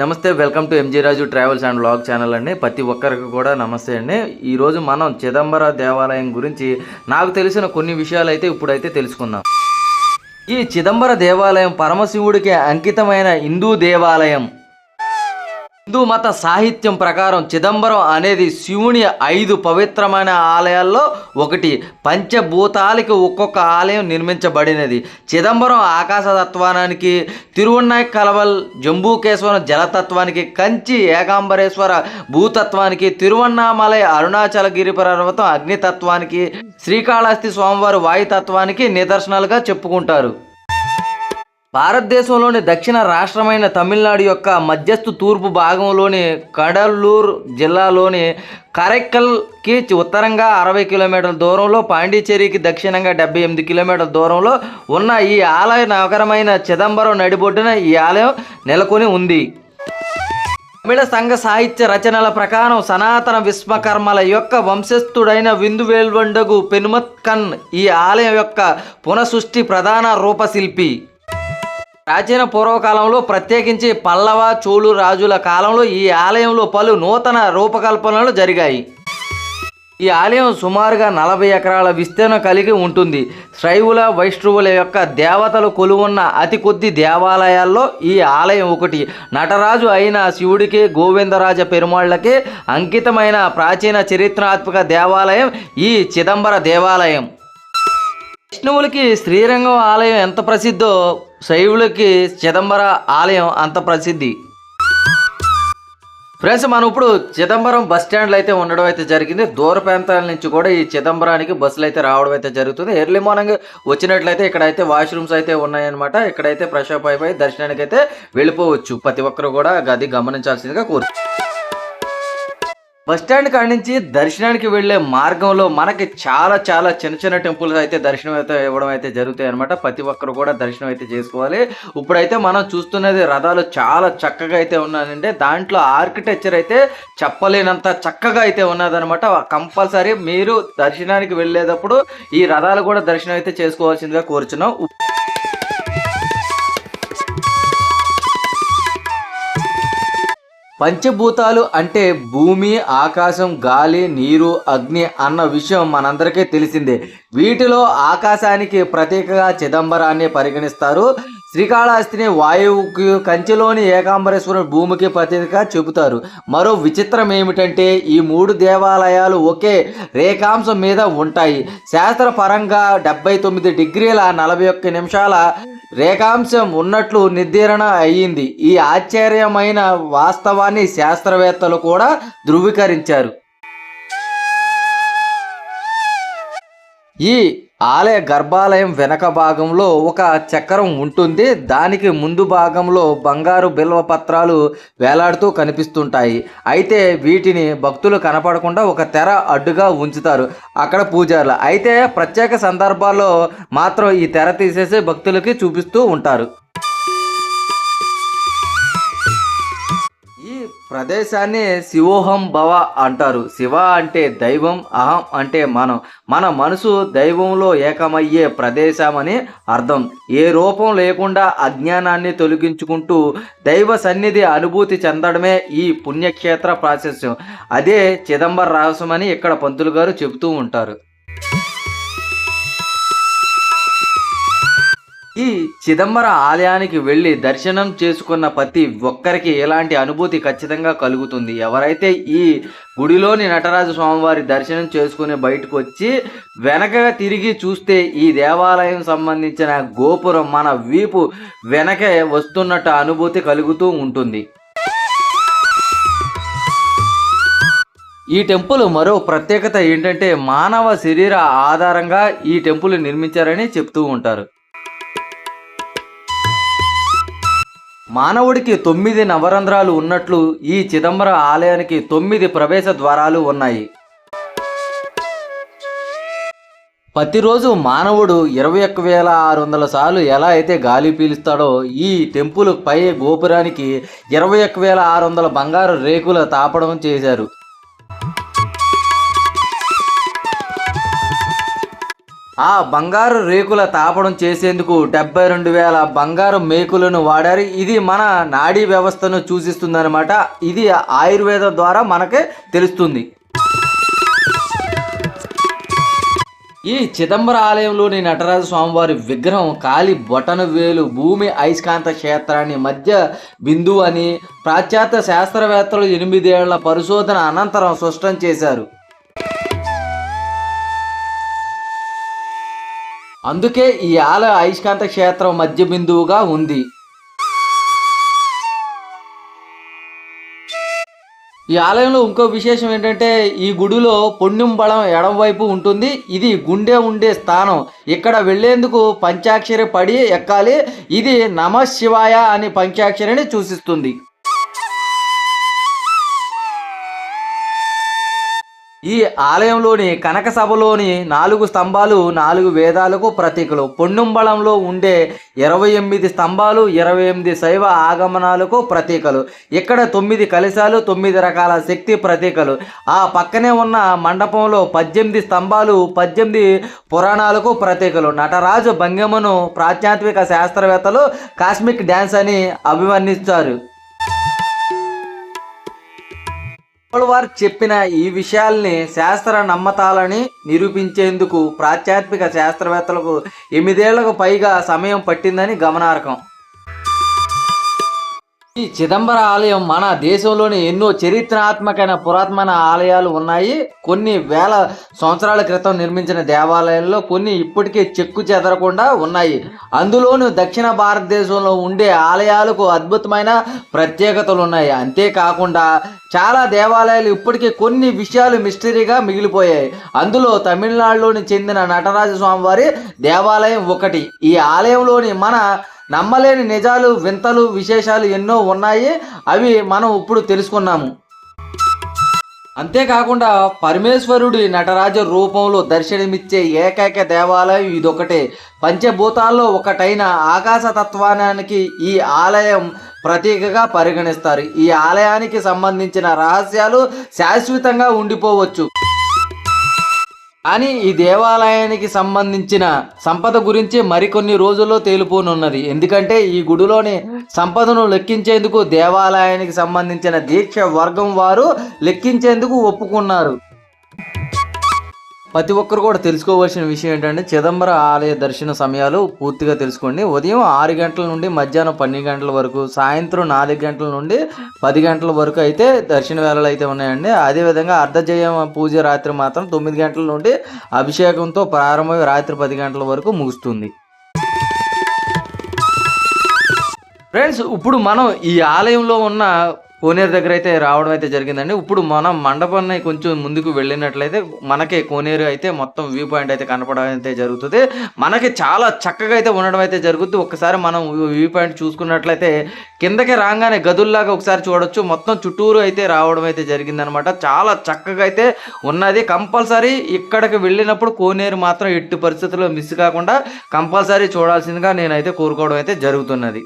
నమస్తే welcome to MG Raju travels and blog channel అండి. ప్రతి ఒక్కరికి కూడా నమస్తే అండి. ఈరోజు మనం చిదంబర దేవాలయం గురించి నాకు తెలిసిన కొన్ని విషయాలు అయితే ఇప్పుడైతే తెలుసుకుందాం. ఈ చిదంబర దేవాలయం పరమశివుడికి అంకితమైన హిందూ దేవాలయం. హిందూ మత సాహిత్యం ప్రకారం చిదంబరం అనేది శివుని ఐదు పవిత్రమైన ఆలయాల్లో ఒకటి. పంచభూతాలకి ఒక్కొక్క ఆలయం నిర్మించబడినది. చిదంబరం ఆకాశతత్వానికి తిరువన్నాయ్ కలవల్ జంబూకేశ్వరం జలతత్వానికి కంచి ఏకాంబరేశ్వర భూతత్వానికి తిరువన్నామలై అరుణాచల గిరి పర్వతం అగ్నితత్వానికి శ్రీకాళహస్తి స్వామివారి వాయుతత్వానికి నిదర్శనాలుగా చెప్పుకుంటారు. భారతదేశంలోని దక్షిణ రాష్ట్రమైన తమిళనాడు యొక్క మధ్యస్థు తూర్పు భాగంలోని కడలూరు జిల్లాలోని కరైకల్కి ఉత్తరంగా అరవై కిలోమీటర్ల దూరంలో పాండిచేరికి దక్షిణంగా డెబ్బై ఎనిమిది కిలోమీటర్ల దూరంలో ఉన్న ఈ ఆలయ నగరమైన చిదంబరం నడిబొడ్డున ఈ ఆలయం నెలకొని ఉంది. తమిళ సంఘ సాహిత్య రచనల ప్రకారం సనాతన విశ్వకర్మల యొక్క వంశస్థుడైన విందు వేల్వండగు పెనుమత్కన్ ఈ ఆలయం యొక్క పునఃసృష్టి ప్రధాన రూపశిల్పి. ప్రాచీన పూర్వకాలంలో ప్రత్యేకించి పల్లవ చోళు రాజుల కాలంలో ఈ ఆలయంలో పలు నూతన రూపకల్పనలు జరిగాయి. ఈ ఆలయం సుమారుగా నలభై ఎకరాల విస్తీర్ణం కలిగి ఉంటుంది. శైవుల వైష్ణవుల యొక్క దేవతలు కొలువున్న అతి కొద్ది దేవాలయాల్లో ఈ ఆలయం ఒకటి. నటరాజు అయిన శివుడికి గోవిందరాజ పెరుమాళ్ళకి అంకితమైన ప్రాచీన చరిత్రాత్మక దేవాలయం ఈ చిదంబర దేవాలయం. వైష్ణవులకి శ్రీరంగం ఆలయం ఎంత ప్రసిద్ధో శైవులకి చిదంబర ఆలయం అంత ప్రసిద్ధి. ఫ్రెండ్స్ మనం ఇప్పుడు చిదంబరం బస్ స్టాండ్లో అయితే ఉండడం అయితే జరిగింది. దూర ప్రాంతాల నుంచి కూడా ఈ చిదంబరానికి బస్సులు అయితే రావడం అయితే జరుగుతుంది. ఎర్లీ మార్నింగ్ వచ్చినట్లయితే ఇక్కడైతే వాష్రూమ్స్ అయితే ఉన్నాయన్నమాట. ఇక్కడైతే ఫ్రెష్ అప్ అయిపోయి దర్శనానికి అయితే వెళ్ళిపోవచ్చు. ప్రతి ఒక్కరు కూడా అది గమనించాల్సిందిగా కోరు బస్ స్టాండ్ కాడి నుంచి దర్శనానికి వెళ్ళే మార్గంలో మనకి చాలా చాలా చిన్న చిన్న టెంపుల్స్ అయితే దర్శనం అయితే ఇవ్వడం అయితే జరుగుతాయి అనమాట ప్రతి ఒక్కరు కూడా దర్శనం అయితే చేసుకోవాలి. ఇప్పుడైతే మనం చూస్తున్నది రథాలు చాలా చక్కగా అయితే ఉన్నాయండి. దాంట్లో ఆర్కిటెక్చర్ అయితే చెప్పలేనంత చక్కగా అయితే ఉన్నదనమాట కంపల్సరీ మీరు దర్శనానికి వెళ్ళేటప్పుడు ఈ రథాలు కూడా దర్శనం అయితే చేసుకోవాల్సిందిగా కోరుచున్నాం. పంచభూతాలు అంటే భూమి ఆకాశం గాలి నీరు అగ్ని అన్న విషయం మనందరికీ తెలిసిందే. వీటిలో ఆకాశానికి ప్రతీకగా చిదంబరాన్ని పరిగణిస్తారు. శ్రీకాళహస్తిని వాయువుకి కంచెలోని ఏకాంబరేశ్వరుని భూమికి ప్రతీకగా చెబుతారు మరో విచిత్రం ఏమిటంటే ఈ మూడు దేవాలయాలు ఒకే రేఖాంశం మీద ఉంటాయి. శాస్త్రపరంగా డెబ్బై తొమ్మిది డిగ్రీల నలభై ఒక్క నిమిషాల రేఖాంశం ఉన్నట్లు నిర్ధారణ అయ్యింది. ఈ ఆశ్చర్యమైన వాస్తవాన్ని శాస్త్రవేత్తలు కూడా ధృవీకరించారు. ఈ ఆలయ గర్భాలయం వెనక భాగంలో ఒక చక్రం ఉంటుంది. దానికి ముందు భాగంలో బంగారు బిల్వ పత్రాలు వేలాడుతూ కనిపిస్తుంటాయి. అయితే వీటిని భక్తులు కనపడకుండా ఒక తెర అడ్డుగా ఉంచుతారు అక్కడ పూజారులు. అయితే ప్రత్యేక సందర్భాల్లో మాత్రం ఈ తెర తీసేసి భక్తులకి చూపిస్తూ ఉంటారు. ప్రదేశాన్ని శివోహం భవ అంటారు. శివ అంటే దైవం అహం అంటే మనం. మన మనసు దైవంలో ఏకమయ్యే ప్రదేశమని అర్థం. ఏ రూపం లేకుండా అజ్ఞానాన్ని తొలగించుకుంటూ దైవ సన్నిధి అనుభూతి చెందడమే ఈ పుణ్యక్షేత్ర ప్రాశస్యం. అదే చిదంబర రహస్యమని ఇక్కడ పంతులు గారు చెబుతూ ఉంటారు. ఈ చిదంబర ఆలయానికి వెళ్ళి దర్శనం చేసుకున్న ప్రతి ఒక్కరికి ఎలాంటి అనుభూతి ఖచ్చితంగా కలుగుతుంది? ఎవరైతే ఈ గుడిలోని నటరాజు స్వామివారి దర్శనం చేసుకుని బయటకు వచ్చి వెనక తిరిగి చూస్తే ఈ దేవాలయం సంబంధించిన గోపురం మన వీపు వెనకే వస్తున్నట్టు అనుభూతి కలుగుతూ ఉంటుంది. ఈ టెంపుల్ మరో ప్రత్యేకత ఏంటంటే మానవ శరీర ఆధారంగా ఈ టెంపుల్ నిర్మించారని చెప్తూ ఉంటారు. మానవుడికి తొమ్మిది నవరంధ్రాలు ఉన్నట్లు ఈ చిదంబర ఆలయానికి తొమ్మిది ప్రవేశ ద్వారాలు ఉన్నాయి. ప్రతిరోజు మానవుడు ఇరవై ఒక్క వేల ఆరు వందల సార్లు ఎలా అయితే గాలి పీలుస్తాడో ఈ టెంపుల్ పై గోపురానికి ఇరవై ఒక్క వేల ఆరు వందల బంగారు రేకుల తాపడం చేశారు. ఆ బంగారు రేకుల తాపడం చేసేందుకు డెబ్బై రెండు వేల బంగారు మేకులను వాడారు. ఇది మన నాడీ వ్యవస్థను సూచిస్తుందన్నమాట. ఇది ఆయుర్వేదం ద్వారా మనకే తెలుస్తుంది. ఈ చిదంబర ఆలయంలోని నటరాజ స్వామివారి విగ్రహం కాలి బొటన వేలు భూమి అయస్కాంత క్షేత్రాన్ని మధ్య బిందువు అని పాశ్చాత్య శాస్త్రవేత్తలు ఎనిమిదేళ్ళ పరిశోధన అనంతరం స్పష్టం చేశారు. అందుకే ఈ ఆలయ అయస్కాంత క్షేత్రం మధ్య బిందువుగా ఉంది. ఈ ఆలయంలో ఇంకో విశేషం ఏంటంటే ఈ గుడిలో పుణ్యం బలం ఎడమవైపు ఉంటుంది. ఇది గుండె ఉండే స్థానం. ఇక్కడ వెళ్ళేందుకు పంచాక్షరి పడి ఎక్కాలి. ఇది నమ శివాయ అని పంచాక్షరిని సూచిస్తుంది. ఈ ఆలయంలోని కనక సభలోని నాలుగు స్తంభాలు నాలుగు వేదాలకు ప్రతీకలు. పొన్నుంబళంలో ఉండే ఇరవై ఎనిమిది స్తంభాలు ఇరవై ఎనిమిది శైవ ఆగమనాలకు ప్రతీకలు. ఇక్కడ తొమ్మిది కలశాలు తొమ్మిది రకాల శక్తి ప్రతీకలు. ఆ పక్కనే ఉన్న మండపంలో పద్దెనిమిది స్తంభాలు పద్దెనిమిది పురాణాలకు ప్రతీకలు. నటరాజు భంగిమను ప్రాధ్యాత్మిక శాస్త్రవేత్తలు కాస్మిక్ డ్యాన్స్ అని అభివర్ణించారు. వారు చెప్పిన ఈ విషయాల్ని శాస్త్ర నమ్మతాలని నిరూపించేందుకు ప్రాత్యాత్మిక శాస్త్రవేత్తలకు ఎనిమిదేళ్ళకు పైగా సమయం పట్టిందని గమనార్హం. ఈ చిదంబర ఆలయం మన దేశంలోని ఎన్నో చరిత్రాత్మకమైన పురాతన ఆలయాలు ఉన్నాయి. కొన్ని వేల సంవత్సరాల క్రితం నిర్మించిన దేవాలయాల్లో కొన్ని ఇప్పటికే చెక్కు చెదరకుండా ఉన్నాయి. అందులోను దక్షిణ భారతదేశంలో ఉండే ఆలయాలకు అద్భుతమైన ప్రత్యేకతలు ఉన్నాయి. అంతేకాకుండా చాలా దేవాలయాలు ఇప్పటికే కొన్ని విషయాలు మిస్టరీగా మిగిలిపోయాయి. అందులో తమిళనాడులోని చెందిన నటరాజ స్వామివారి దేవాలయం ఒకటి. ఈ ఆలయంలోని మన నమ్మలేని నిజాలు వింతలు విశేషాలు ఎన్నో ఉన్నాయి. అవి మనం ఇప్పుడు తెలుసుకున్నాము. అంతేకాకుండా పరమేశ్వరుడి నటరాజ రూపంలో దర్శనమిచ్చే ఏకైక దేవాలయం ఇదొకటే. పంచభూతాల్లో ఒకటైన ఆకాశ తత్వానికి ఈ ఆలయం ప్రతీకగా పరిగణిస్తారు. ఈ ఆలయానికి సంబంధించిన రహస్యాలు శాశ్వతంగా ఉండిపోవచ్చు. కానీ ఈ దేవాలయానికి సంబంధించిన సంపద గురించి మరికొన్ని రోజుల్లో తేలిపోనున్నది. ఎందుకంటే ఈ గుడిలోని సంపదను లెక్కించేందుకు దేవాలయానికి సంబంధించిన దీక్ష వర్గం వారు లెక్కించేందుకు ఒప్పుకున్నారు. ప్రతి ఒక్కరు కూడా తెలుసుకోవాల్సిన విషయం ఏంటంటే చిదంబర ఆలయ దర్శన సమయాలు పూర్తిగా తెలుసుకోండి. ఉదయం ఆరు గంటల నుండి మధ్యాహ్నం పన్నెండు గంటల వరకు సాయంత్రం నాలుగు గంటల నుండి పది గంటల వరకు అయితే దర్శన వేళలు అయితే ఉన్నాయండి. అదేవిధంగా అర్ధజయ పూజ రాత్రి మాత్రం తొమ్మిది గంటల నుండి అభిషేకంతో ప్రారంభమై రాత్రి పది గంటల వరకు ముగుస్తుంది. ఫ్రెండ్స్ ఇప్పుడు మనం ఈ ఆలయంలో ఉన్న కోనేరు దగ్గర అయితే రావడం అయితే జరిగిందండి. ఇప్పుడు మనం మండపాన్ని కొంచెం ముందుకు వెళ్ళినట్లయితే మనకి కోనేరు అయితే మొత్తం వ్యూ పాయింట్ అయితే కనపడడం అయితే జరుగుతుంది. మనకి చాలా చక్కగా అయితే ఉండడం అయితే జరుగుతుంది. ఒకసారి మనం వ్యూ పాయింట్ చూసుకున్నట్లయితే కిందకి రాగానే గదుల్లాగా ఒకసారి చూడొచ్చు. మొత్తం చుట్టూరు అయితే రావడం అయితే జరిగిందనమాట. చాలా చక్కగా అయితే ఉన్నది. కంపల్సరీ ఇక్కడికి వెళ్ళినప్పుడు కోనేరు మాత్రం ఎట్టి పరిస్థితుల్లో మిస్ కాకుండా కంపల్సరీ చూడాల్సిందిగా నేనైతే కోరుకోవడం అయితే జరుగుతున్నది.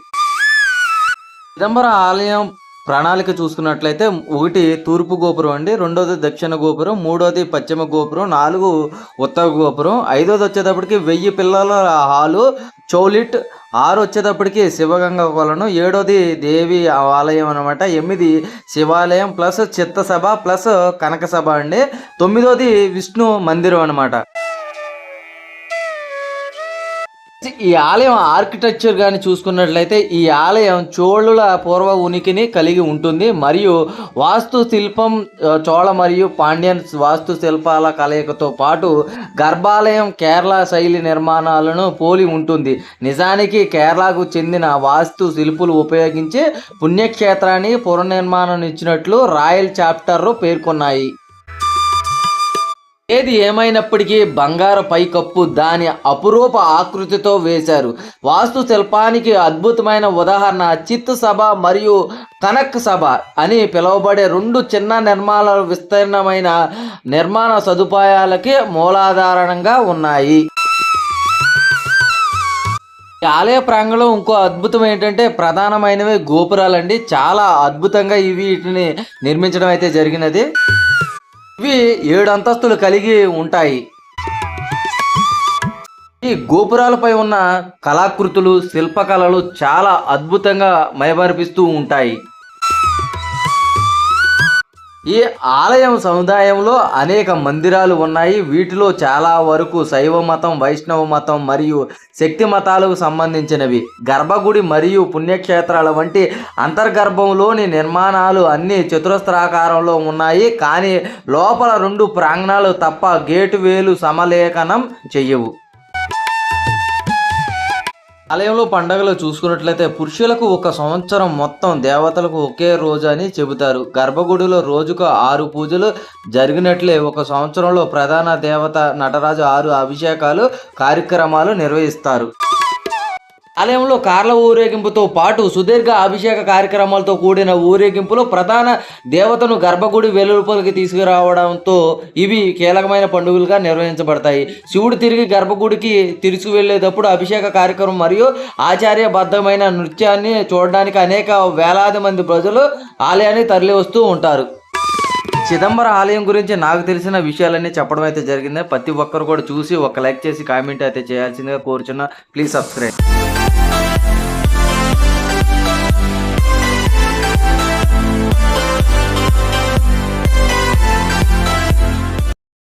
చిదంబరం ఆలయం ప్రణాళిక చూసుకున్నట్లయితే ఒకటి తూర్పు గోపురం అండి రెండోది దక్షిణ గోపురం మూడోది పశ్చిమ గోపురం నాలుగు ఉత్తర గోపురం ఐదోది వచ్చేటప్పటికి వెయ్యి పిల్లల హాలు చౌలిట్ ఆరు వచ్చేటప్పటికి శివగంగ కొలను ఏడోది దేవి ఆలయం అనమాట ఎనిమిది శివాలయం ప్లస్ చిత్తసభ ప్లస్ కనక సభ అండి తొమ్మిదోది విష్ణు మందిరం అనమాట ఈ ఆలయం ఆర్కిటెక్చర్ కానీ చూసుకున్నట్లయితే ఈ ఆలయం చోళుల పూర్వ ఉనికిని కలిగి ఉంటుంది. మరియు వాస్తు శిల్పం చోళ మరియు పాండ్యన్ వాస్తు శిల్పాల కలయికతో పాటు గర్భాలయం కేరళ శైలి నిర్మాణాలను పోలి ఉంటుంది. నిజానికి కేరళకు చెందిన వాస్తు శిల్పులు ఉపయోగించి పుణ్యక్షేత్రాన్ని పునర్నిర్మాణం ఇచ్చినట్లు రాయల్ చాప్టర్ పేర్కొన్నాయి. ఏది ఏమైనప్పటికీ బంగారు పైకప్పు దాని అపురూప ఆకృతితో వేశారు. వాస్తు శిల్పానికి అద్భుతమైన ఉదాహరణ చిత్ సభ మరియు కనక్ సభ అని పిలువబడే రెండు చిన్న నిర్మాణ విస్తీర్ణమైన నిర్మాణ సదుపాయాలకి మూలాధారణంగా ఉన్నాయి. ఈ ఆలయ ప్రాంగణంలో ఇంకో అద్భుతం ఏంటంటే ప్రధానమైనవి గోపురాలండి. చాలా అద్భుతంగా ఇవి వీటిని నిర్మించడం అయితే జరిగినది. ఇవి ఏడు అంతస్తులు కలిగి ఉంటాయి. ఈ గోపురాలపై ఉన్న కళాకృతులు శిల్పకళలు చాలా అద్భుతంగా మైమరిపిస్తూ ఉంటాయి. ఈ ఆలయం సముదాయంలో అనేక మందిరాలు ఉన్నాయి. వీటిలో చాలా వరకు శైవ మతం వైష్ణవ మతం మరియు శక్తి మతాలకు సంబంధించినవి. గర్భగుడి మరియు పుణ్యక్షేత్రాల వంటి అంతర్గర్భంలోని నిర్మాణాలు అన్ని చతురస్రాకారంలో ఉన్నాయి. కానీ లోపల రెండు ప్రాంగణాలు తప్ప గేటు వేలు సమలేఖనం చెయ్యవు ఆలయంలో పండగలు చూసుకున్నట్లయితే పురుషులకు ఒక సంవత్సరం మొత్తం దేవతలకు ఒకే రోజు అని చెబుతారు. గర్భగుడిలో రోజుకు ఆరు పూజలు జరిగినట్లే ఒక సంవత్సరంలో ప్రధాన దేవత నటరాజు ఆరు అభిషేకాలు కార్యక్రమాలు నిర్వహిస్తారు. ఆలయంలో కార్ల ఊరేగింపుతో పాటు సుదీర్ఘ అభిషేక కార్యక్రమాలతో కూడిన ఊరేగింపులో ప్రధాన దేవతను గర్భగుడి వెలుపలికి తీసుకురావడంతో ఇవి కీలకమైన పండుగలుగా నిర్వహించబడతాయి. శివుడు తిరిగి గర్భగుడికి తీసుకువెళ్ళేటప్పుడు అభిషేక కార్యక్రమం మరియు ఆచార్యబద్ధమైన నృత్యాన్ని చూడడానికి అనేక వేలాది మంది ప్రజలు ఆలయాన్ని తరలి వస్తూ ఉంటారు. చిదంబర ఆలయం గురించి నాకు తెలిసిన విషయాలన్నీ చెప్పడం అయితే జరిగింది. ప్రతి ఒక్కరు కూడా చూసి ఒక లైక్ చేసి కామెంట్ అయితే చేయాల్సిందిగా కోరుచున్నా. Please subscribe.